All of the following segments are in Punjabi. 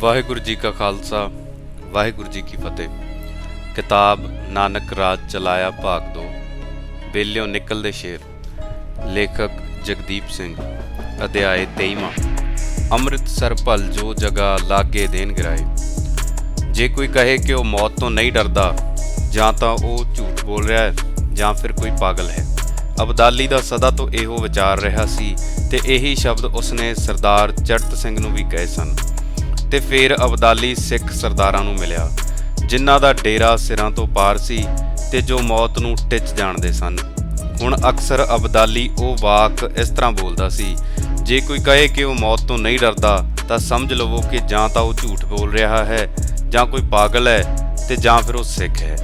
ਵਾਹਿਗੁਰੂ ਜੀ ਕਾ ਖਾਲਸਾ, ਵਾਹਿਗੁਰੂ ਜੀ ਕੀ ਫਤਿਹ। ਕਿਤਾਬ ਨਾਨਕ ਰਾਜ ਚਲਾਇਆ ਭਾਗ 2 ਬੇਲਿਓ ਨਿਕਲਦੇ ਸ਼ੇਰ, ਲੇਖਕ ਜਗਦੀਪ ਸਿੰਘ ਅਧਿਆਇ 23ਵਾਂ ਅੰਮ੍ਰਿਤਸਰ ਭਲ ਜੋ ਜਗਾ ਲਾਗੇ ਦੇਣ ਗਿਰਾਏ। ਜੇ ਕੋਈ ਕਹੇ ਕਿ ਉਹ ਮੌਤ ਤੋਂ ਨਹੀਂ ਡਰਦਾ, ਜਾਂ ਤਾਂ ਉਹ ਝੂਠ ਬੋਲ ਰਿਹਾ ਹੈ, ਜਾਂ ਫਿਰ ਕੋਈ ਪਾਗਲ ਹੈ। ਅਬਦਾਲੀ ਦਾ ਸਦਾ ਤੋਂ ਇਹੋ ਵਿਚਾਰ ਰਿਹਾ ਸੀ ਤੇ ਇਹੀ ਸ਼ਬਦ ਉਸਨੇ ਸਰਦਾਰ ਚੜਤ ਸਿੰਘ ਨੂੰ ਵੀ ਕਹੇ ਸਨ। ਤੇ ਫਿਰ ਅਬਦਾਲੀ ਸਿੱਖ ਸਰਦਾਰਾਂ ਨੂੰ ਮਿਲਿਆ, ਜਿਨ੍ਹਾਂ ਦਾ ਡੇਰਾ ਸਿਰਾਂ ਤੋਂ ਪਾਰ ਸੀ ਤੇ ਜੋ ਮੌਤ ਨੂੰ ਟਿੱਚ ਜਾਣਦੇ ਸਨ। ਹੁਣ ਅਕਸਰ ਅਬਦਾਲੀ ਉਹ ਵਾਕ ਇਸ ਤਰ੍ਹਾਂ ਬੋਲਦਾ ਸੀ, ਜੇ ਕੋਈ ਕਹੇ ਕਿ ਉਹ ਮੌਤ ਤੋਂ ਨਹੀਂ ਡਰਦਾ, ਤਾਂ ਸਮਝ ਲਵੋ ਕਿ ਜਾਂ ਤਾਂ ਉਹ ਝੂਠ ਬੋਲ ਰਿਹਾ ਹੈ, ਜਾਂ ਕੋਈ ਪਾਗਲ ਹੈ ਤੇ ਜਾਂ ਫਿਰ ਉਹ ਸਿੱਖ ਹੈ।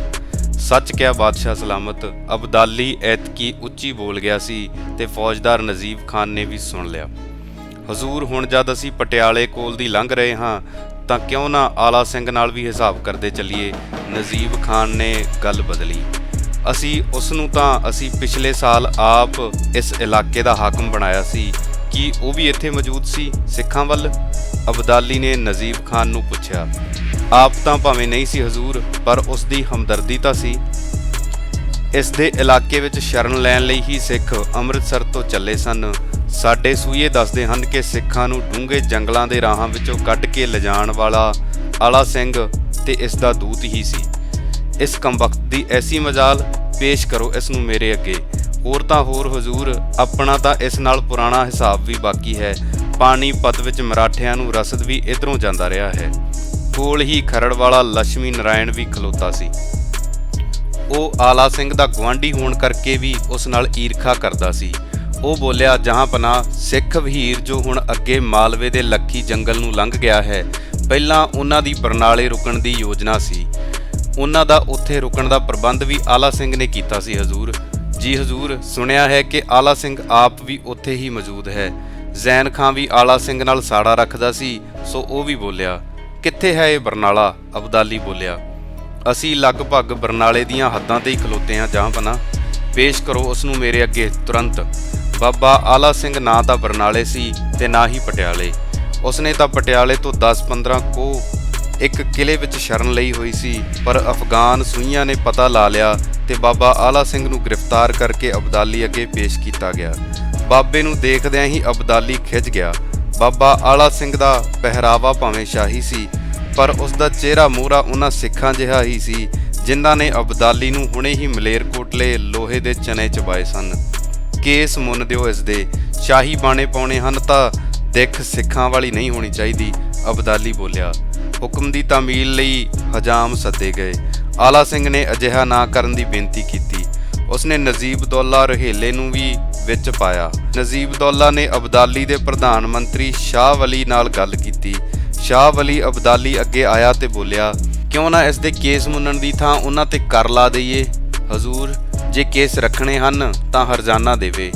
ਸੱਚ ਕਿਹਾ ਬਾਦਸ਼ਾਹ ਸਲਾਮਤ, ਅਬਦਾਲੀ ਐਤਕੀ ਉੱਚੀ ਬੋਲ ਗਿਆ ਸੀ ਤੇ ਫੌਜਦਾਰ ਨਜ਼ੀਬ ਖਾਨ ਨੇ ਵੀ ਸੁਣ ਲਿਆ। ਹਜ਼ੂਰ, ਹੁਣ ਜਦ ਅਸੀਂ ਪਟਿਆਲੇ ਕੋਲ ਦੀ ਲੰਘ ਰਹੇ ਹਾਂ, ਤਾਂ ਕਿਉਂ ਨਾ ਆਲਾ ਸਿੰਘ ਨਾਲ ਵੀ ਹਿਸਾਬ ਕਰਦੇ ਚੱਲੀਏ? ਨਜ਼ੀਬ ਖਾਨ ਨੇ ਗੱਲ ਬਦਲੀ। ਅਸੀਂ ਉਸ ਨੂੰ ਤਾਂ, ਅਸੀਂ ਪਿਛਲੇ ਸਾਲ ਆਪ ਇਸ ਇਲਾਕੇ ਦਾ ਹਾਕਮ ਬਣਾਇਆ ਸੀ। ਕੀ ਉਹ ਵੀ ਇੱਥੇ ਮੌਜੂਦ ਸੀ, ਸਿੱਖਾਂ ਵੱਲ? ਅਬਦਾਲੀ ਨੇ ਨਜ਼ੀਬ ਖਾਨ ਨੂੰ ਪੁੱਛਿਆ। ਆਪ ਤਾਂ ਭਾਵੇਂ ਨਹੀਂ ਸੀ ਹਜ਼ੂਰ, ਪਰ ਉਸ ਦੀ ਹਮਦਰਦੀ ਤਾਂ ਸੀ। ਇਸ ਦੇ ਇਲਾਕੇ ਵਿੱਚ ਸ਼ਰਨ ਲੈਣ ਲਈ ਹੀ ਸਿੱਖ ਅੰਮ੍ਰਿਤਸਰ ਤੋਂ ਚੱਲੇ ਸਨ। ਸਾਡੇ ਸੂਏ ਦੱਸਦੇ ਹਨ ਕਿ ਸਿੱਖਾਂ ਨੂੰ ਡੂੰਘੇ ਜੰਗਲਾਂ ਦੇ ਰਾਹਾਂ ਵਿੱਚੋਂ ਕੱਢ ਕੇ ਲਿਜਾਣ ਵਾਲਾ ਆਲਾ ਸਿੰਘ ਤੇ ਇਸ ਦਾ ਦੂਤ ਹੀ ਸੀ। ਇਸ ਕੰਵਕਤ ਦੀ ਐਸੀ ਮਜਾਲ ਪੇਸ਼ ਕਰੋ ਇਸ ਨੂੰ ਮੇਰੇ ਅੱਗੇ। ਹੋਰ ਤਾਂ ਹੋਰ ਹਜ਼ੂਰ, ਆਪਣਾ ਤਾਂ ਇਸ ਨਾਲ ਪੁਰਾਣਾ ਹਿਸਾਬ ਵੀ ਬਾਕੀ ਹੈ। ਪਾਣੀ ਪਤ ਵਿੱਚ ਮਰਾਠਿਆਂ ਨੂੰ ਰਸਦ ਵੀ ਇਧਰੋਂ ਜਾਂਦਾ ਰਿਹਾ ਹੈ। ਕੋਲ ਹੀ ਖਰੜ ਵਾਲਾ ਲక్ష్ਮੀ ਨਾਰਾਇਣ ਵੀ ਖਲੋਤਾ ਸੀ। ਉਹ ਆਲਾ ਸਿੰਘ ਦਾ ਗਵਾਂਢੀ ਹੋਣ ਕਰਕੇ ਵੀ ਉਸ ਨਾਲ ਈਰਖਾ ਕਰਦਾ ਸੀ। ਉਹ ਬੋਲਿਆ ਜਹਾਂਪਨਾ ਸਿੱਖ ਵੀਰ ਜੋ ਹੁਣ ਅੱਗੇ ਮਾਲਵੇ ਦੇ ਲੱਖੀ ਜੰਗਲ ਨੂੰ ਲੰਘ ਗਿਆ ਹੈ, ਪਹਿਲਾਂ ਉਹਨਾਂ ਦੀ ਬਰਨਾਲੇ ਰੁਕਣ ਦੀ ਯੋਜਨਾ ਸੀ। ਉਹਨਾਂ ਦਾ ਉੱਥੇ ਰੁਕਣ ਦਾ ਪ੍ਰਬੰਧ ਵੀ ਆਲਾ ਸਿੰਘ ਨੇ ਕੀਤਾ ਸੀ, ਹਜ਼ੂਰ। ਜੀ ਹਜ਼ੂਰ, ਸੁਣਿਆ ਹੈ ਕਿ ਆਲਾ ਸਿੰਘ ਆਪ ਵੀ ਉੱਥੇ ਹੀ ਮੌਜੂਦ ਹੈ। ਜ਼ੈਨ ਖਾਨ ਵੀ ਆਲਾ ਸਿੰਘ ਨਾਲ ਸਾੜਾ ਰੱਖਦਾ ਸੀ, ਸੋ ਉਹ ਵੀ ਬੋਲਿਆ, ਕਿੱਥੇ ਹੈ ਇਹ ਬਰਨਾਲਾ? ਅਬਦਾਲੀ ਬੋਲਿਆ, ਅਸੀਂ ਲਗਭਗ ਬਰਨਾਲੇ ਦੀਆਂ ਹੱਦਾਂ ਤੇ ਹੀ ਖਲੋਤੇ ਹਾਂ ਜਹਾਂਪਨਾ ਪੇਸ਼ ਕਰੋ ਉਸ ਨੂੰ ਮੇਰੇ ਅੱਗੇ, ਤੁਰੰਤ। ਬਾਬਾ ਆਲਾ ਸਿੰਘ ਨਾ ਤਾਂ ਬਰਨਾਲੇ ਸੀ ਤੇ ਨਾ ਹੀ ਪਟਿਆਲੇ। ਉਸਨੇ ਤਾਂ ਪਟਿਆਲੇ ਤੋਂ 10-15 ਕੋ ਇੱਕ ਕਿਲੇ ਵਿੱਚ ਸ਼ਰਨ ਲਈ ਹੋਈ ਸੀ, ਪਰ ਅਫਗਾਨ ਸੂਈਆਂ ਨੇ ਪਤਾ ਲਾ ਲਿਆ ਤੇ ਬਾਬਾ ਆਲਾ ਸਿੰਘ ਨੂੰ ਗ੍ਰਿਫਤਾਰ ਕਰਕੇ ਅਬਦਾਲੀ ਅੱਗੇ ਪੇਸ਼ ਕੀਤਾ ਗਿਆ। ਬਾਬੇ ਨੂੰ ਦੇਖਦਿਆਂ ਹੀ ਅਬਦਾਲੀ ਖਿੱਚ ਗਿਆ। ਬਾਬਾ ਆਲਾ ਸਿੰਘ ਦਾ ਪਹਿਰਾਵਾ ਭਾਵੇਂ ਸ਼ਾਹੀ ਸੀ, ਪਰ ਉਸ ਦਾ ਚਿਹਰਾ ਮੂਹਰਾ ਉਹਨਾਂ ਸਿੱਖਾਂ ਜਿਹਾ ਹੀ ਸੀ, ਜਿਨ੍ਹਾਂ ਨੇ ਅਬਦਾਲੀ ਨੂੰ ਹੁਣੇ ਹੀ ਮਲੇਰਕੋਟਲੇ ਲੋਹੇ ਦੇ ਚਨੇ ਚਬਾਏ ਸਨ। ਕੇਸ ਮੁੰਨ ਦਿਓ ਇਸ ਦੇ। ਸ਼ਾਹੀ ਬਾਣੇ ਪਾਉਣੇ ਹਨ ਤਾਂ ਦਿੱਖ ਸਿੱਖਾਂ ਵਾਲੀ ਨਹੀਂ ਹੋਣੀ ਚਾਹੀਦੀ, ਅਬਦਾਲੀ ਬੋਲਿਆ। ਹੁਕਮ ਦੀ ਤਾਮੀਲ ਲਈ ਹਜਾਮ ਸੱਦੇ ਗਏ। ਆਲਾ ਸਿੰਘ ਨੇ ਅਜਿਹਾ ਨਾ ਕਰਨ ਦੀ ਬੇਨਤੀ ਕੀਤੀ। ਉਸਨੇ ਨਜ਼ੀਬ ਦੌਲਾ ਰਹੇਲੇ ਨੂੰ ਵੀ ਵਿੱਚ ਪਾਇਆ। ਨਜ਼ੀਬ ਦੌਲਾ ਨੇ ਅਬਦਾਲੀ ਦੇ ਪ੍ਰਧਾਨ ਮੰਤਰੀ ਸ਼ਾਹ ਵਲੀ ਨਾਲ ਗੱਲ ਕੀਤੀ। ਸ਼ਾਹ ਵਲੀ ਅਬਦਾਲੀ ਅੱਗੇ ਆਇਆ ਤੇ ਬੋਲਿਆ, ਕਿਉਂ ਨਾ ਇਸ ਦੇ ਕੇਸ ਮੁੰਨਣ ਦੀ ਥਾਂ ਉਹਨਾਂ ਤੇ ਕਰ ਲਾ ਦਈਏ? ਹਜ਼ੂਰ ਜੇ ਕੇਸ ਰੱਖਣੇ ਹਨ ਤਾਂ ਹਰਜ਼ਾਨਾ ਦੇਵੇ।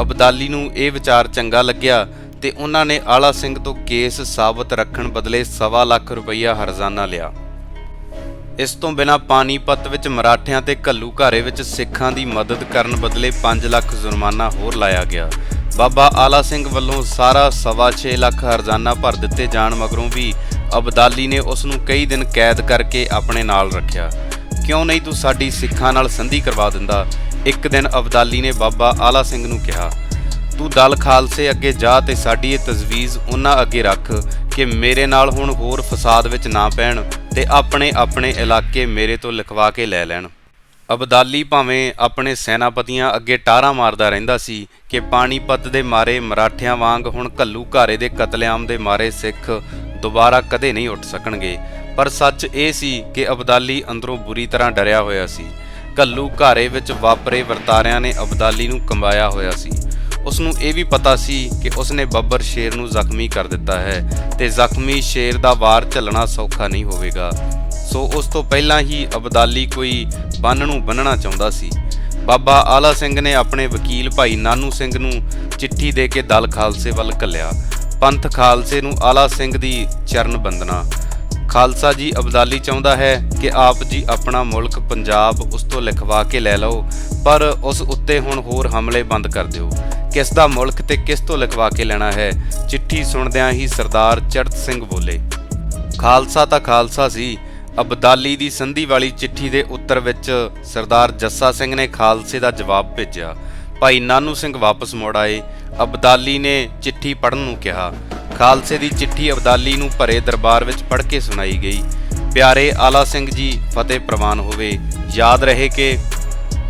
ਅਬਦਾਲੀ ਨੂੰ ਇਹ ਵਿਚਾਰ ਚੰਗਾ ਲੱਗਿਆ ਤੇ ਉਹਨਾਂ ਨੇ ਆਲਾ ਸਿੰਘ ਤੋਂ ਕੇਸ ਸਾਬਤ ਰੱਖਣ ਬਦਲੇ ਸਵਾ ਲੱਖ ਰੁਪਈਆ ਹਰਜ਼ਾਨਾ ਲਿਆ। ਇਸ ਤੋਂ ਬਿਨਾ ਪਾਣੀਪਤ ਵਿੱਚ ਮਰਾਠਿਆਂ ਤੇ ਘੱਲੂਘਾਰੇ ਵਿੱਚ ਸਿੱਖਾਂ ਦੀ ਮਦਦ ਕਰਨ ਬਦਲੇ 5 ਲੱਖ ਜੁਰਮਾਨਾ ਹੋਰ ਲਾਇਆ ਗਿਆ। ਬਾਬਾ ਆਲਾ ਸਿੰਘ ਵੱਲੋਂ ਸਾਰਾ ਸਵਾ 6 ਲੱਖ ਹਰਜ਼ਾਨਾ ਭਰ ਦਿੱਤੇ ਜਾਣ ਮਗਰੋਂ ਵੀ ਅਬਦਾਲੀ ਨੇ ਉਸ ਨੂੰ ਕਈ ਦਿਨ ਕੈਦ ਕਰਕੇ ਆਪਣੇ ਨਾਲ ਰੱਖਿਆ। ਕਿਉਂ ਨਹੀਂ ਤੂੰ ਸਾਡੀ ਸਿੱਖਾਂ ਨਾਲ ਸੰਧੀ ਕਰਵਾ ਦਿੰਦਾ? ਇੱਕ ਦਿਨ ਅਬਦਾਲੀ ਨੇ ਬਾਬਾ ਆਲਾ ਸਿੰਘ ਨੂੰ ਕਿਹਾ, ਤੂੰ ਦਲ ਖਾਲਸੇ ਅੱਗੇ ਜਾ ਤੇ ਸਾਡੀ ਇਹ ਤਜਵੀਜ਼ ਉਹਨਾਂ ਅੱਗੇ ਰੱਖ ਕਿ ਮੇਰੇ ਨਾਲ ਹੁਣ ਹੋਰ ਫਸਾਦ ਵਿੱਚ ਨਾ ਪੈਣ ਤੇ ਆਪਣੇ ਆਪਣੇ ਇਲਾਕੇ ਮੇਰੇ ਤੋਂ ਲਿਖਵਾ ਕੇ ਲੈ ਲੈਣ। ਅਬਦਾਲੀ ਭਾਵੇਂ ਆਪਣੇ ਸੈਨਾਪਤੀਆਂ ਅੱਗੇ ਟਾਰਾ ਮਾਰਦਾ ਰਹਿੰਦਾ ਸੀ ਕਿ ਪਾਣੀਪਤ ਦੇ ਮਾਰੇ ਮਰਾਠਿਆਂ ਵਾਂਗ ਹੁਣ ਕੱਲੂ ਘਾਰੇ ਦੇ ਕਤਲੇਆਮ ਦੇ ਮਾਰੇ ਸਿੱਖ ਦੁਬਾਰਾ ਕਦੇ ਨਹੀਂ ਉੱਠ ਸਕਣਗੇ। ਪਰ ਸੱਚ ਇਹ ਸੀ ਕਿ ਅਬਦਾਲੀ ਅੰਦਰੋਂ ਬੁਰੀ ਤਰ੍ਹਾਂ ਡਰਿਆ ਹੋਇਆ ਸੀ। ਕੱਲੂ ਘਾਰੇ ਵਿੱਚ ਵਾਪਰੇ ਵਰਤਾਰਿਆਂ ਨੇ ਅਬਦਾਲੀ ਨੂੰ ਕੰਬਾਇਆ ਹੋਇਆ ਸੀ। ਉਸ ਨੂੰ ਇਹ ਵੀ ਪਤਾ ਸੀ ਕਿ ਉਸਨੇ ਬੱਬਰ ਸ਼ੇਰ ਨੂੰ ਜ਼ਖਮੀ ਕਰ ਦਿੱਤਾ ਹੈ ਤੇ ਜ਼ਖਮੀ ਸ਼ੇਰ ਦਾ ਵਾਰ ਝੱਲਣਾ ਸੌਖਾ ਨਹੀਂ ਹੋਵੇਗਾ। ਸੋ ਉਸ ਤੋਂ ਪਹਿਲਾਂ ਹੀ ਅਬਦਾਲੀ ਕੋਈ ਬੰਨ ਨੂੰ ਬੰਨਣਾ ਚਾਹੁੰਦਾ ਸੀ। ਬਾਬਾ ਆਲਾ ਸਿੰਘ ਨੇ ਆਪਣੇ ਵਕੀਲ ਭਾਈ ਨਾਨੂ ਸਿੰਘ ਨੂੰ ਚਿੱਠੀ ਦੇ ਕੇ ਦਲ ਖਾਲਸੇ ਵੱਲ ਘੱਲਿਆ। ਪੰਥ ਖਾਲਸੇ ਨੂੰ ਆਲਾ ਸਿੰਘ ਦੀ ਚਰਨ ਬੰਦਨਾ ਖਾਲਸਾ ਜੀ ਅਬਦਾਲੀ ਚਾਹੁੰਦਾ ਹੈ ਕਿ ਆਪ ਜੀ ਆਪਣਾ ਮੁਲਕ ਪੰਜਾਬ ਉਸ ਤੋਂ ਲਿਖਵਾ ਕੇ ਲੈ ਲਓ, ਪਰ ਉਸ ਉੱਤੇ ਹੁਣ ਹੋਰ ਹਮਲੇ ਬੰਦ ਕਰ ਦਿਓ। ਕਿਸ ਦਾ ਮੁਲਕ ਤੇ ਕਿਸ ਤੋਂ ਲਿਖਵਾ ਕੇ ਲੈਣਾ ਹੈ, ਚਿੱਠੀ ਸੁਣਦਿਆਂ ਹੀ ਸਰਦਾਰ ਚੜਤ ਸਿੰਘ ਬੋਲੇ। ਖਾਲਸਾ ਤਾਂ ਖਾਲਸਾ ਸੀ, ਅਬਦਾਲੀ ਦੀ ਸੰਧੀ ਵਾਲੀ ਚਿੱਠੀ ਦੇ ਉੱਤਰ ਵਿੱਚ ਸਰਦਾਰ ਜੱਸਾ ਸਿੰਘ ਨੇ ਖਾਲਸੇ ਦਾ ਜਵਾਬ ਭੇਜਿਆ। ਭਾਈ ਨਾਨੂ ਸਿੰਘ ਵਾਪਸ ਮੁੜ ਆਏ, ਅਬਦਾਲੀ ਨੇ ਚਿੱਠੀ ਪੜ੍ਹਨ ਨੂੰ ਕਿਹਾ। ਖਾਲਸੇ ਦੀ ਚਿੱਠੀ ਅਬਦਾਲੀ ਨੂੰ ਭਰੇ ਦਰਬਾਰ ਵਿੱਚ ਪੜ੍ਹ ਕੇ ਸੁਣਾਈ ਗਈ। ਪਿਆਰੇ ਆਲਾ ਸਿੰਘ ਜੀ, ਫਤਿਹ ਪ੍ਰਵਾਨ ਹੋਵੇ। ਯਾਦ ਰਹੇ ਕਿ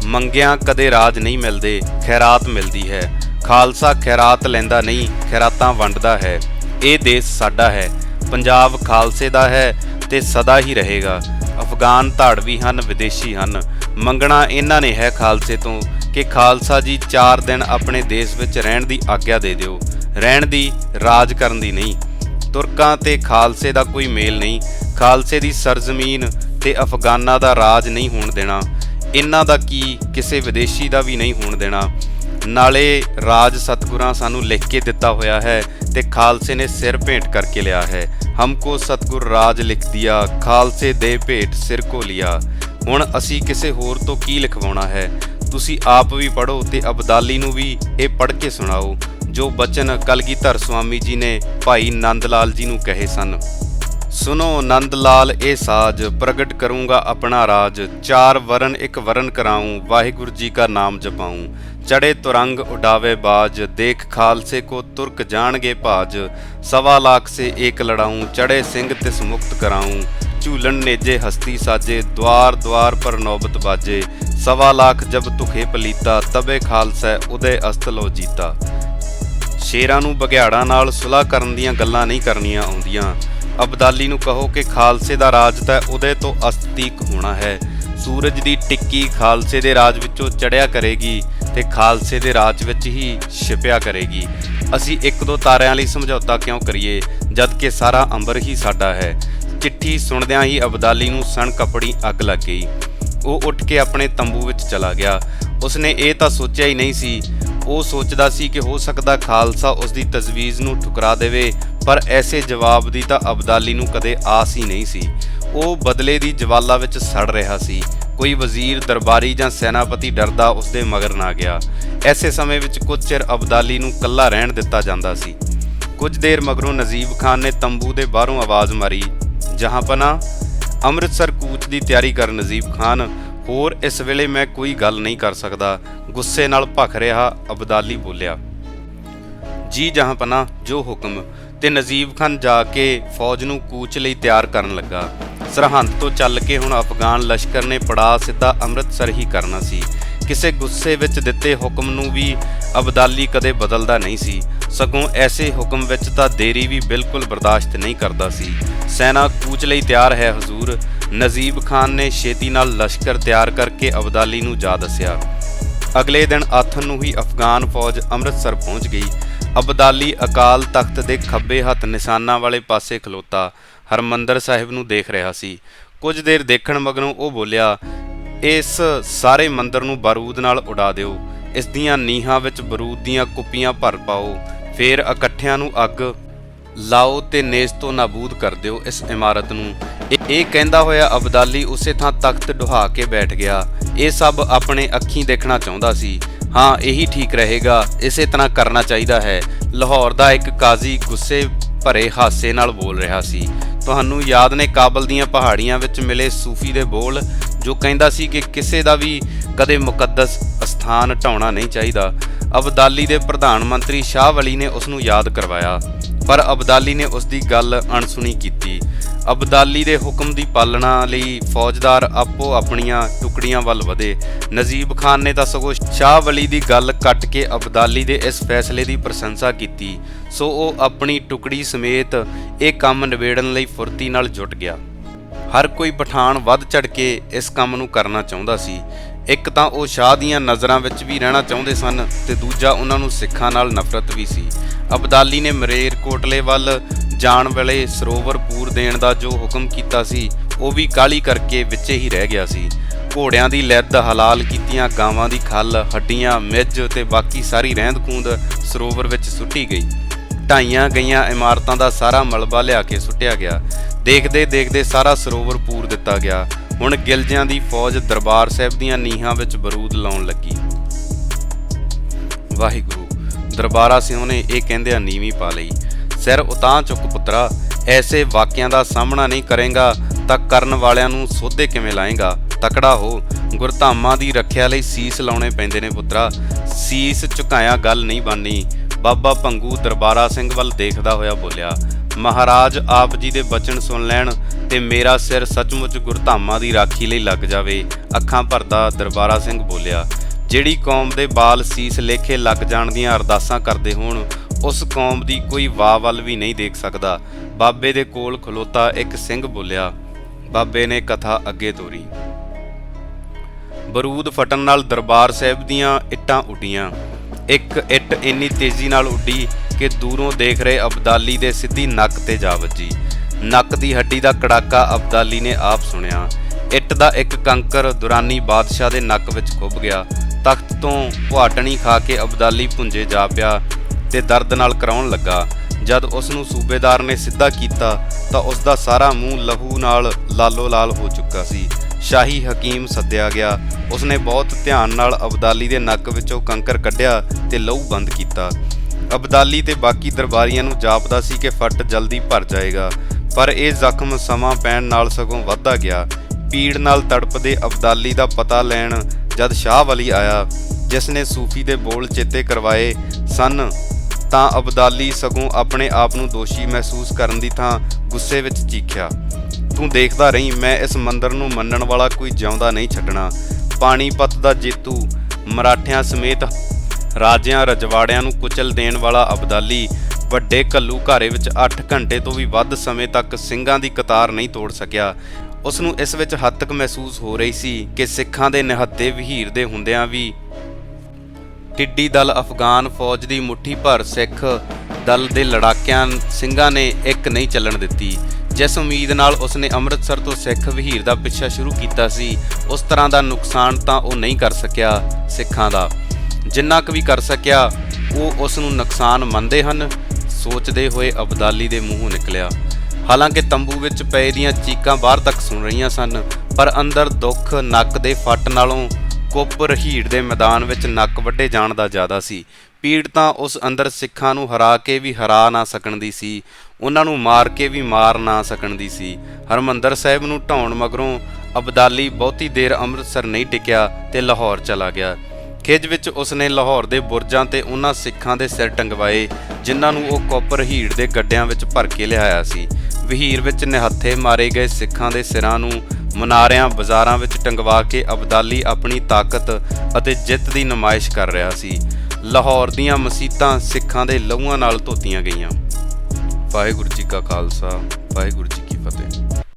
ਮੰਗਿਆਂ ਕਦੇ ਰਾਜ ਨਹੀਂ ਮਿਲਦੇ, ਖੈਰਾਤ ਮਿਲਦੀ ਹੈ। ਖਾਲਸਾ ਖੈਰਾਤ ਲੈਂਦਾ ਨਹੀਂ, ਖੈਰਾਤਾਂ ਵੰਡਦਾ ਹੈ। ਇਹ ਦੇਸ਼ ਸਾਡਾ ਹੈ। ਪੰਜਾਬ ਖਾਲਸੇ ਦਾ ਹੈ ਤੇ ਸਦਾ ਹੀ ਰਹੇਗਾ। ਅਫਗਾਨ ਧਾੜਵੀ ਹਨ, ਵਿਦੇਸ਼ੀ ਹਨ। ਮੰਗਣਾ ਇਹਨਾਂ ਨੇ ਹੈ ਖਾਲਸੇ ਤੋਂ ਕਿ ਖਾਲਸਾ ਜੀ 4 ਦਿਨ ਆਪਣੇ ਦੇਸ਼ ਵਿੱਚ ਰਹਿਣ ਦੀ ਆਗਿਆ ਦੇ ਦਿਓ। ਰਹਿਣ ਦੀ, ਰਾਜ ਕਰਨ ਦੀ ਨਹੀਂ। ਤੁਰਕਾਂ ਤੇ ਖਾਲਸੇ ਦਾ ਕੋਈ ਮੇਲ ਨਹੀਂ। ਖਾਲਸੇ ਦੀ ਸਰਜ਼ਮੀਨ ਤੇ ਅਫਗਾਨਾਂ ਦਾ ਰਾਜ ਨਹੀਂ ਹੋਣ ਦੇਣਾ। ਇਹਨਾਂ ਦਾ ਕੀ, ਕਿਸੇ ਵਿਦੇਸ਼ੀ ਦਾ ਵੀ ਨਹੀਂ ਹੋਣ ਦੇਣਾ। ਨਾਲੇ ਰਾਜ ਸਤਗੁਰਾਂ ਸਾਨੂੰ ਲਿਖ ਕੇ ਦਿੱਤਾ ਹੋਇਆ ਹੈ ਤੇ ਖਾਲਸੇ ਨੇ ਸਿਰ ਭੇਂਟ ਕਰਕੇ ਲਿਆ ਹੈ। ਹਮਕੋ ਸਤਗੁਰ ਰਾਜ ਲਿਖ ਦਿਆ, ਖਾਲਸੇ ਦੇ ਭੇਟ ਸਿਰ ਕੋ ਲਿਆ। ਹੁਣ ਅਸੀਂ ਕਿਸੇ ਹੋਰ ਤੋਂ ਕੀ ਲਿਖਵਾਉਣਾ ਹੈ? ਤੁਸੀਂ ਆਪ ਵੀ ਪੜ੍ਹੋ ਤੇ ਅਬਦਾਲੀ ਨੂੰ ਵੀ ਇਹ ਪੜ੍ਹ ਕੇ ਸੁਣਾਓ। ਜੋ ਬਚਨ ਕਲਗੀਧਰ ਸੁਆਮੀ ਜੀ ਨੇ ਭਾਈ ਨੰਦ ਲਾਲ ਜੀ ਨੂੰ ਕਹੇ ਸਨ ਸੁਨੋ ਨੰਦ ਲਾਲ ਇਹ ਸਾਜ ਪ੍ਰਗਟ ਕਰੂੰਗਾ ਆਪਣਾ ਰਾਜ। ਚਾਰ ਵਰਨ ਇੱਕ ਵਰਨ ਕਰਾਉਂ ਵਾਹਿਗੁਰੂ ਜੀ ਕਾ ਨਾਮ ਜਪਾਉਂ ਚੜੇ ਤੁਰੰਗ ਉਡਾਵੇ ਬਾਜ, ਦੇਖ ਖਾਲਸੇ ਕੋ ਤੁਰਕ ਜਾਣਗੇ ਭਾਜ। ਸਵਾ ਲੱਖ ਸੇ ਏਕ ਲੜਾਉਂ ਚੜੇ ਸਿੰਘ ਤਿਸ ਮੁਕਤ ਕਰਾਉਂ ਝੂਲਣ ਨੇਜੇ, ਹਸਤੀ ਸਾਜੇ, ਦਵਾਰ ਦਵਾਰ ਪਰ ਨੌਬਤ ਬਾਜੇ। ਸਵਾ ਲੱਖ ਜਬ ਤੁਖੇ ਪਲੀਤਾ, ਤਬੇ ਖਾਲਸਾ ਉਦੇ ਅਸਤਲੋ ਜੀਤਾ। ਸ਼ੇਰਾਂ ਨੂੰ ਬਘਿਆੜਾਂ ਨਾਲ ਸੁਲ੍ਹਾ ਕਰਨ ਦੀਆਂ ਗੱਲਾਂ ਨਹੀਂ ਕਰਨੀਆਂ ਆਉਂਦੀਆਂ। ਅਬਦਾਲੀ ਨੂੰ ਕਹੋ ਕਿ ਖਾਲਸੇ ਦਾ ਰਾਜ ਤਾਂ ਉਹਦੇ ਤੋਂ ਅਸਤੀਕ ਹੋਣਾ ਹੈ। ਸੂਰਜ ਦੀ ਟਿੱਕੀ ਖਾਲਸੇ ਦੇ ਰਾਜ ਵਿੱਚੋਂ ਚੜਿਆ ਕਰੇਗੀ ਤੇ ਖਾਲਸੇ ਦੇ ਰਾਜ ਵਿੱਚ ਹੀ ਛਿਪਿਆ ਕਰੇਗੀ। ਅਸੀਂ ਇੱਕ ਦੋ ਤਾਰਿਆਂ ਲਈ ਸਮਝੌਤਾ ਕਿਉਂ ਕਰੀਏ, ਜਦ ਕਿ ਸਾਰਾ ਅੰਬਰ ਹੀ ਸਾਡਾ ਹੈ। ਚਿੱਠੀ ਸੁਣਦਿਆਂ ਹੀ ਅਬਦਾਲੀ ਨੂੰ ਸਣ ਕਪੜੀ ਅੱਗ ਲੱਗ ਗਈ। ਉਹ ਉੱਠ ਕੇ ਆਪਣੇ ਤੰਬੂ ਵਿੱਚ ਚਲਾ ਗਿਆ। ਉਸਨੇ ਇਹ ਤਾਂ ਸੋਚਿਆ ਹੀ ਨਹੀਂ ਸੀ ਉਹ ਸੋਚਦਾ ਸੀ ਕਿ ਹੋ ਸਕਦਾ ਖਾਲਸਾ ਉਸ ਦੀ ਤਜਵੀਜ਼ ਨੂੰ ਠੁਕਰਾ ਦੇਵੇ, ਪਰ ਐਸੇ ਜਵਾਬ ਦੀ ਤਾਂ ਅਬਦਾਲੀ ਨੂੰ ਕਦੇ ਆਸ ਹੀ ਨਹੀਂ ਸੀ। ਉਹ ਬਦਲੇ ਦੀ ਜਵਾਲਾ ਵਿੱਚ ਸੜ ਰਿਹਾ ਸੀ। ਕੋਈ ਵਜ਼ੀਰ, ਦਰਬਾਰੀ ਜਾਂ ਸੈਨਾਪਤੀ ਡਰਦਾ ਉਸ ਦੇ ਮਗਰ ਨਾ ਗਿਆ। ਐਸੇ ਸਮੇਂ ਵਿੱਚ ਕੁਝ ਚਿਰ ਅਬਦਾਲੀ ਨੂੰ ਕੱਲਾ ਰਹਿਣ ਦਿੱਤਾ ਜਾਂਦਾ ਸੀ। ਕੁਝ ਦੇਰ ਮਗਰੋਂ ਨਜ਼ੀਬ ਖਾਨ ਨੇ ਤੰਬੂ ਦੇ ਬਾਹਰੋਂ ਆਵਾਜ਼ ਮਾਰੀ, ਜਹਾਂ ਪਨਾ ਅੰਮ੍ਰਿਤਸਰ ਕੂਚ ਦੀ ਤਿਆਰੀ ਕਰ ਨਜ਼ੀਬ ਖਾਨ ਹੋਰ ਇਸ ਵੇਲੇ ਮੈਂ ਕੋਈ ਗੱਲ ਨਹੀਂ ਕਰ ਸਕਦਾ। ਗੁੱਸੇ ਨਾਲ ਭਖ ਰਿਹਾ, ਅਬਦਾਲੀ ਬੋਲਿਆ। ਜੀ ਜਹਾਂ ਪਨਾ, ਜੋ ਹੁਕਮ। ਤੇ ਨਜ਼ੀਬ ਖਾਨ ਜਾ ਕੇ ਫੌਜ ਨੂੰ ਕੂਚ ਲਈ ਤਿਆਰ ਕਰਨ ਲੱਗਾ। ਸਰਹੰਦ ਤੋਂ ਚੱਲ ਕੇ ਹੁਣ ਅਫਗਾਨ ਲਸ਼ਕਰ ਨੇ ਪੜਾ ਸਿੱਧਾ ਅੰਮ੍ਰਿਤਸਰ ਹੀ ਕਰਨਾ ਸੀ। ਕਿਸੇ ਗੁੱਸੇ ਵਿੱਚ ਦਿੱਤੇ ਹੁਕਮ ਨੂੰ ਵੀ ਅਬਦਾਲੀ ਕਦੇ ਬਦਲਦਾ ਨਹੀਂ ਸੀ। ਸਗੋਂ ਐਸੇ ਹੁਕਮ ਵਿੱਚ ਤਾਂ ਦੇਰੀ ਵੀ ਬਿਲਕੁਲ ਬਰਦਾਸ਼ਤ ਨਹੀਂ ਕਰਦਾ ਸੀ। ਸੈਨਾ ਕੂਚ ਲਈ ਤਿਆਰ ਹੈ ਹਜ਼ੂਰ। ਨਜ਼ੀਬ ਖਾਨ ਨੇ ਛੇਤੀ ਨਾਲ ਲਸ਼ਕਰ ਤਿਆਰ ਕਰਕੇ ਅਬਦਾਲੀ ਨੂੰ ਜਾ ਦੱਸਿਆ। ਅਗਲੇ ਦਿਨ ਆਥਨ ਨੂੰ ਹੀ ਅਫਗਾਨ ਫੌਜ ਅੰਮ੍ਰਿਤਸਰ ਪਹੁੰਚ ਗਈ। ਅਬਦਾਲੀ ਅਕਾਲ ਤਖਤ ਦੇ ਖੱਬੇ ਹੱਥ ਨਿਸ਼ਾਨਾਂ ਵਾਲੇ ਪਾਸੇ ਖਲੋਤਾ। ਹਰਮੰਦਰ ਸਾਹਿਬ ਨੂੰ ਦੇਖ ਰਿਹਾ ਸੀ। ਕੁਝ ਦੇਰ ਦੇਖਣ ਮਗਰੋਂ ਉਹ ਬੋਲਿਆ, ਇਸ ਸਾਰੇ ਮੰਦਰ ਨੂੰ ਬਾਰੂਦ ਨਾਲ ਉਡਾ ਦਿਓ। ਇਸ ਦੀਆਂ ਨੀਹਾਂ ਵਿੱਚ ਬਾਰੂਦ ਦੀਆਂ ਕੁੱਪੀਆਂ ਭਰ ਪਾਓ। ਫੇਰ ਇਕੱਠਿਆਂ ਨੂੰ ਅੱਗ ਲਾਓ ਤੇ ਨੇਸ ਤੋਂ ਨਾਬੂਦ ਕਰ ਦਿਓ ਇਸ ਇਮਾਰਤ ਨੂੰ। ਇਹ- ਇਹ ਕਹਿੰਦਾ ਹੋਇਆ ਅਬਦਾਲੀ ਉਸੇ ਥਾਂ ਤਖਤ ਢੁਹਾ ਕੇ ਬੈਠ ਗਿਆ। ਇਹ ਸਭ ਆਪਣੇ ਅੱਖੀਂ ਦੇਖਣਾ ਚਾਹੁੰਦਾ ਸੀ। ਹਾਂ, ਇਹੀ ਠੀਕ ਰਹੇਗਾ। ਇਸੇ ਤਰ੍ਹਾਂ ਕਰਨਾ ਚਾਹੀਦਾ ਹੈ। ਲਾਹੌਰ ਦਾ ਇੱਕ ਕਾਜ਼ੀ ਗੁੱਸੇ ਭਰੇ ਹਾਸੇ ਨਾਲ ਬੋਲ ਰਿਹਾ ਸੀ। ਤੁਹਾਨੂੰ ਯਾਦ ਨੇ ਕਾਬਲ ਦੀਆਂ ਪਹਾੜੀਆਂ ਵਿੱਚ ਮਿਲੇ ਸੂਫੀ ਦੇ ਬੋਲ, ਜੋ ਕਹਿੰਦਾ ਸੀ ਕਿ ਕਿਸੇ ਦਾ ਵੀ ਕਦੇ ਮੁਕੱਦਸ ਸਥਾਨ ਢਾਉਣਾ ਨਹੀਂ ਚਾਹੀਦਾ। ਅਬਦਾਲੀ ਦੇ ਪ੍ਰਧਾਨ ਮੰਤਰੀ ਸ਼ਾਹ ਵਲੀ ਨੇ ਉਸ ਨੂੰ ਯਾਦ ਕਰਵਾਇਆ। ਪਰ ਅਬਦਾਲੀ ਨੇ ਉਸ ਦੀ ਗੱਲ ਅਣਸੁਣੀ ਕੀਤੀ। ਅਬਦਾਲੀ ਦੇ ਹੁਕਮ ਦੀ ਪਾਲਣਾ ਲਈ ਫੌਜਦਾਰ ਆਪੋ ਆਪਣੀਆਂ ਟੁਕੜੀਆਂ ਵੱਲ ਵਧੇ। ਨਜ਼ੀਬ ਖਾਨ ਨੇ ਤਾਂ ਸਗੋਂ ਸ਼ਾਹ ਵਲੀ ਦੀ ਗੱਲ ਕੱਟ ਕੇ ਅਬਦਾਲੀ ਦੇ ਇਸ ਫੈਸਲੇ ਦੀ ਪ੍ਰਸ਼ੰਸਾ ਕੀਤੀ। ਸੋ ਉਹ ਆਪਣੀ ਟੁਕੜੀ ਸਮੇਤ ਇਹ ਕੰਮ ਨਿਬੇੜਨ ਲਈ ਫੁਰਤੀ ਨਾਲ ਜੁਟ ਗਿਆ। ਹਰ ਕੋਈ ਪਠਾਨ ਵੱਧ ਚੜ ਕੇ ਇਸ ਕੰਮ ਨੂੰ ਕਰਨਾ ਚਾਹੁੰਦਾ ਸੀ। ਇੱਕ ਤਾਂ ਉਹ ਸ਼ਾਹ ਦੀਆਂ ਨਜ਼ਰਾਂ ਵਿੱਚ ਵੀ ਰਹਿਣਾ ਚਾਹੁੰਦੇ ਸਨ ਤੇ ਦੂਜਾ ਉਹਨਾਂ ਨੂੰ ਸਿੱਖਾਂ ਨਾਲ ਨਫ਼ਰਤ ਵੀ ਸੀ। ਅਬਦਾਲੀ ਨੇ ਮਰੇਰ ਕੋਟਲੇ ਵੱਲ ਜਾਣ ਵੇਲੇ ਸਰੋਵਰ ਪੂਰ ਦੇਣ ਦਾ ਜੋ ਹੁਕਮ ਕੀਤਾ ਸੀ, ਉਹ ਵੀ ਕਾਲੀ ਕਰਕੇ ਵਿੱਚੇ ਹੀ ਰਹਿ ਗਿਆ ਸੀ। ਘੋੜਿਆਂ ਦੀ ਲੈਦ ਹਲਾਲ ਕੀਤੀਆਂ ਗਾਵਾਂ ਦੀ ਖੱਲ, ਹੱਡੀਆਂ ਮਿੱਝ ਤੇ ਬਾਕੀ ਸਾਰੀ ਰਹਿੰਦ ਖੂੰਦ ਸਰੋਵਰ ਵਿੱਚ ਸੁੱਟੀ ਗਈ। ਢਾਈਆਂ ਗਈਆਂ ਇਮਾਰਤਾਂ ਦਾ ਸਾਰਾ ਮਲਬਾ ਲਿਆ ਕੇ ਸੁੱਟਿਆ ਗਿਆ। ਦੇਖਦੇ ਦੇਖਦੇ ਸਾਰਾ ਸਰੋਵਰ ਪੂਰ ਦਿੱਤਾ ਗਿਆ। ਹੁਣ ਗਿਲਜਿਆਂ ਦੀ ਫੌਜ ਦਰਬਾਰ ਸਾਹਿਬ ਦੀਆਂ ਨੀਹਾਂ ਵਿੱਚ ਬਰੂਦ ਲਾਉਣ ਲੱਗੀ। ਵਾਹਿਗੁਰੂ, ਦਰਬਾਰਾ ਸਿੰਘ ਨੇ ਇਹ ਕਹਿੰਦਿਆਂ ਨੀਵੀਂ ਪਾ ਲਈ, ਸਿਰ ਉਤਾਂ ਚੁੱਕ ਪੁੱਤਰਾ, ਐਸੇ ਵਾਕਿਆਂ ਦਾ ਸਾਹਮਣਾ ਨਹੀਂ ਕਰੇਗਾ, ਤਾਂ ਕਰਨ ਵਾਲਿਆਂ ਨੂੰ ਸੋਧੇ ਕਿਵੇਂ ਲਾਏਗਾ? ਤਕੜਾ ਹੋ, ਗੁਰਧਾਮਾਂ ਦੀ ਰੱਖਿਆ ਲਈ ਸੀਸ ਲਾਉਣੇ ਪੈਂਦੇ ਨੇ ਪੁੱਤਰਾ। ਸੀਸ ਝੁਕਾਇਆ ਗੱਲ ਨਹੀਂ ਬਣਨੀ। ਬਾਬਾ ਭੰਗੂ ਦਰਬਾਰਾ ਸਿੰਘ ਵੱਲ ਦੇਖਦਾ ਹੋਇਆ ਬੋਲਿਆ ਮਹਾਰਾਜ ਆਪ ਜੀ ਦੇ ਬਚਨ ਸੁਣ ਲੈਣ ਤੇ ਮੇਰਾ ਸਿਰ ਸੱਚਮੁੱਚ ਗੁਰਧਾਮਾਂ ਦੀ ਰਾਖੀ ਲਈ ਲੱਗ ਜਾਵੇ, ਅੱਖਾਂ ਭਰਦਾ ਦਰਬਾਰਾ ਸਿੰਘ ਬੋਲਿਆ, ਜਿਹੜੀ ਕੌਮ ਦੇ ਬਾਲ ਸੀਸ ਲੇਖੇ ਲੱਗ ਜਾਣ ਦੀਆਂ ਅਰਦਾਸਾਂ ਕਰਦੇ ਹੋਣ, ਉਸ ਕੌਮ ਦੀ ਕੋਈ ਵਾਹ ਵੱਲ ਵੀ ਨਹੀਂ ਦੇਖ ਸਕਦਾ। ਬਾਬੇ ਦੇ ਕੋਲ ਖਲੋਤਾ ਇੱਕ ਸਿੰਘ ਬੋਲਿਆ, ਬਾਬੇ ਨੇ ਕਥਾ ਅੱਗੇ ਤੋਰੀ। ਬਰੂਦ ਫਟਣ ਨਾਲ ਦਰਬਾਰ ਸਾਹਿਬ ਦੀਆਂ ਇੱਟਾਂ ਉੱਡੀਆਂ। ਇੱਕ ਇੱਟ ਇੰਨੀ ਤੇਜ਼ੀ ਨਾਲ ਉੱਡੀ ਕਿ ਦੂਰੋਂ ਦੇਖ ਰਹੇ ਅਬਦਾਲੀ ਦੇ ਸਿੱਧੀ ਨੱਕ ਤੇ ਜਾ ਵੱਜੀ। ਨੱਕ ਦੀ ਹੱਡੀ ਦਾ ਕੜਾਕਾ ਅਬਦਾਲੀ ਨੇ ਆਪ ਸੁਣਿਆ। ਇੱਟ ਦਾ ਇੱਕ ਕੰਕਰ ਦੁਰਾਨੀ ਬਾਦਸ਼ਾਹ ਦੇ ਨੱਕ ਵਿੱਚ ਖੁੱਭ ਗਿਆ। ਤਖਤ ਤੋਂ ਪੁਆਟਣੀ ਖਾ ਕੇ ਅਬਦਾਲੀ ਪੁੰਜੇ ਜਾ ਪਿਆ ਤੇ ਦਰਦ ਨਾਲ ਕਰਾਉਣ ਲੱਗਾ। ਜਦ ਉਸ ਨੂੰ ਸੂਬੇਦਾਰ ਨੇ ਸਿੱਧਾ ਕੀਤਾ, ਤਾਂ ਉਸ ਦਾ ਸਾਰਾ ਮੂੰਹ ਲਹੂ ਨਾਲ ਲਾਲੋ ਲਾਲ ਹੋ ਚੁੱਕਾ ਸੀ। ਸ਼ਾਹੀ ਹਕੀਮ ਸੱਦਿਆ ਗਿਆ। ਉਸਨੇ ਬਹੁਤ ਧਿਆਨ ਨਾਲ ਅਬਦਾਲੀ ਦੇ ਨੱਕ ਵਿੱਚੋਂ ਕੰਕਰ ਕੱਢਿਆ ਤੇ ਲਹੂ ਬੰਦ ਕੀਤਾ। ਅਬਦਾਲੀ ਤੇ ਬਾਕੀ ਦਰਬਾਰੀਆਂ ਨੂੰ ਜਾਪਦਾ ਸੀ ਕਿ ਫੱਟ ਜਲਦੀ ਭਰ ਜਾਏਗਾ, ਪਰ ਇਹ ਜ਼ਖਮ ਸਮਾਂ ਪੈਣ ਨਾਲ ਸਗੋਂ ਵੱਧਦਾ ਗਿਆ। ਪੀੜ ਨਾਲ ਤੜਪਦੇ ਅਬਦਾਲੀ ਦਾ ਪਤਾ ਲੈਣ ਜਦ ਸ਼ਾਹ ਵਲੀ ਆਇਆ, ਜਿਸ ਨੇ ਸੂਫੀ ਦੇ ਬੋਲ ਚੇਤੇ ਕਰਵਾਏ, ਸਨ, ਤਾਂ ਅਬਦਾਲੀ ਸਗੋਂ ਆਪਣੇ ਆਪ ਨੂੰ ਦੋਸ਼ੀ ਮਹਿਸੂਸ ਕਰਨ ਦੀ ਥਾਂ ਗੁੱਸੇ ਵਿੱਚ ਚੀਖਿਆ। ਤੂੰ ਦੇਖਦਾ ਰਹੀਂ, ਮੈਂ ਇਸ ਮੰਦਰ ਨੂੰ ਮੰਨਣ ਵਾਲਾ ਕੋਈ ਜਿਉਂਦਾ ਨਹੀਂ ਛੱਡਣਾ। ਪਾਣੀਪਤ ਦਾ ਜੇਤੂ ਮਰਾਠਿਆਂ ਸਮੇਤ ਰਾਜਿਆਂ ਰਜਵਾੜਿਆਂ ਨੂੰ ਕੁਚਲ ਦੇਣ ਵਾਲਾ ਅਬਦਾਲੀ ਵੱਡੇ ਕੱਲੂ ਘਾਰੇ ਵਿੱਚ 8 ਘੰਟੇ ਤੋਂ ਵੀ ਵੱਧ ਸਮੇਂ ਤੱਕ ਸਿੰਘਾਂ ਦੀ ਕਤਾਰ ਨਹੀਂ ਤੋੜ ਸਕਿਆ। ਉਸ ਨੂੰ ਇਸ ਵਿੱਚ ਹੱਦ ਤੱਕ ਮਹਿਸੂਸ ਹੋ ਰਹੀ ਸੀ ਕਿ ਸਿੱਖਾਂ ਦੇ ਨਿਹੱਤੇ ਵਹੀਰ ਦੇ ਹੁੰਦਿਆਂ ਵੀ ਟਿੱਡੀ ਦਲ ਅਫਗਾਨ ਫੌਜ ਦੀ ਮੁੱਠੀ ਭਰ ਸਿੱਖ ਦਲ ਦੇ ਲੜਾਕਿਆਂ ਸਿੰਘਾਂ ਨੇ ਇੱਕ ਨਹੀਂ ਚੱਲਣ ਦਿੱਤੀ। ਜਿਸ ਉਮੀਦ ਨਾਲ ਉਸਨੇ ਅੰਮ੍ਰਿਤਸਰ ਤੋਂ ਸਿੱਖ ਵਹੀਰ ਦਾ ਪਿੱਛਾ ਸ਼ੁਰੂ ਕੀਤਾ ਸੀ, ਉਸ ਤਰ੍ਹਾਂ ਦਾ ਨੁਕਸਾਨ ਤਾਂ ਉਹ ਨਹੀਂ ਕਰ ਸਕਿਆ ਸਿੱਖਾਂ ਦਾ। ਜਿੰਨਾ ਕੁ ਵੀ ਕਰ ਸਕਿਆ, ਉਹ ਉਸ ਨੂੰ ਨੁਕਸਾਨ ਮੰਨਦੇ ਹਨ। ਸੋਚਦੇ ਹੋਏ ਅਬਦਾਲੀ ਦੇ ਮੂੰਹੋਂ ਨਿਕਲਿਆ। ਹਾਲਾਂਕਿ ਤੰਬੂ ਵਿੱਚ ਪਏ ਦੀਆਂ ਚੀਕਾਂ ਬਾਹਰ ਤੱਕ ਸੁਣ ਰਹੀਆਂ ਸਨ, ਪਰ ਅੰਦਰ ਦੁੱਖ ਨੱਕ ਦੇ ਫੱਟ ਨਾਲੋਂ ਕੁੱਪ ਰਹੀੜ ਦੇ ਮੈਦਾਨ ਵਿੱਚ ਨੱਕ ਵੱਢੇ ਜਾਣ ਦਾ ਜ਼ਿਆਦਾ ਸੀ। ਪੀੜ ਤਾਂ ਉਸ ਅੰਦਰ ਸਿੱਖਾਂ ਨੂੰ ਹਰਾ ਕੇ ਵੀ ਹਰਾ ਨਾ ਸਕਣ ਦੀ ਸੀ, ਉਹਨਾਂ ਨੂੰ ਮਾਰ ਕੇ ਵੀ ਮਾਰ ਨਾ ਸਕਣ ਦੀ ਸੀ। ਹਰਮੰਦਰ ਸਾਹਿਬ ਨੂੰ ਢਾਉਣ ਮਗਰੋਂ ਅਬਦਾਲੀ ਬਹੁਤੀ ਦੇਰ ਅੰਮ੍ਰਿਤਸਰ ਨਹੀਂ ਟਿਕਿਆ ਤੇ ਲਾਹੌਰ ਚਲਾ ਗਿਆ। ਖਿਜ ਵਿੱਚ ਉਸਨੇ ਲਾਹੌਰ ਦੇ ਬੁਰਜਾਂ ਤੇ ਉਹਨਾਂ ਸਿੱਖਾਂ ਦੇ ਸਿਰ ਟੰਗਵਾਏ, ਜਿਨ੍ਹਾਂ ਨੂੰ ਉਹ ਕੋਪਰ ਹੀੜ ਦੇ ਗੱਡਿਆਂ ਵਿੱਚ ਭਰ ਕੇ ਲਿਆਇਆ ਸੀ। ਵਹੀਰ ਵਿੱਚ ਨਿਹੱਥੇ ਮਾਰੇ ਗਏ ਸਿੱਖਾਂ ਦੇ ਸਿਰਾਂ ਨੂੰ ਮਨਾਰਿਆਂ ਬਾਜ਼ਾਰਾਂ ਵਿੱਚ ਟੰਗਵਾ ਕੇ ਅਬਦਾਲੀ ਆਪਣੀ ਤਾਕਤ ਅਤੇ ਜਿੱਤ ਦੀ ਨਮਾਇਸ਼ ਕਰ ਰਿਹਾ ਸੀ। ਲਾਹੌਰ ਦੀਆਂ ਮਸੀਤਾਂ ਸਿੱਖਾਂ ਦੇ ਲਹੂਆਂ ਨਾਲ ਧੋਤੀਆਂ ਗਈਆਂ। ਵਾਹਿਗੁਰੂ ਜੀ ਕਾ ਖਾਲਸਾ, ਵਾਹਿਗੁਰੂ ਜੀ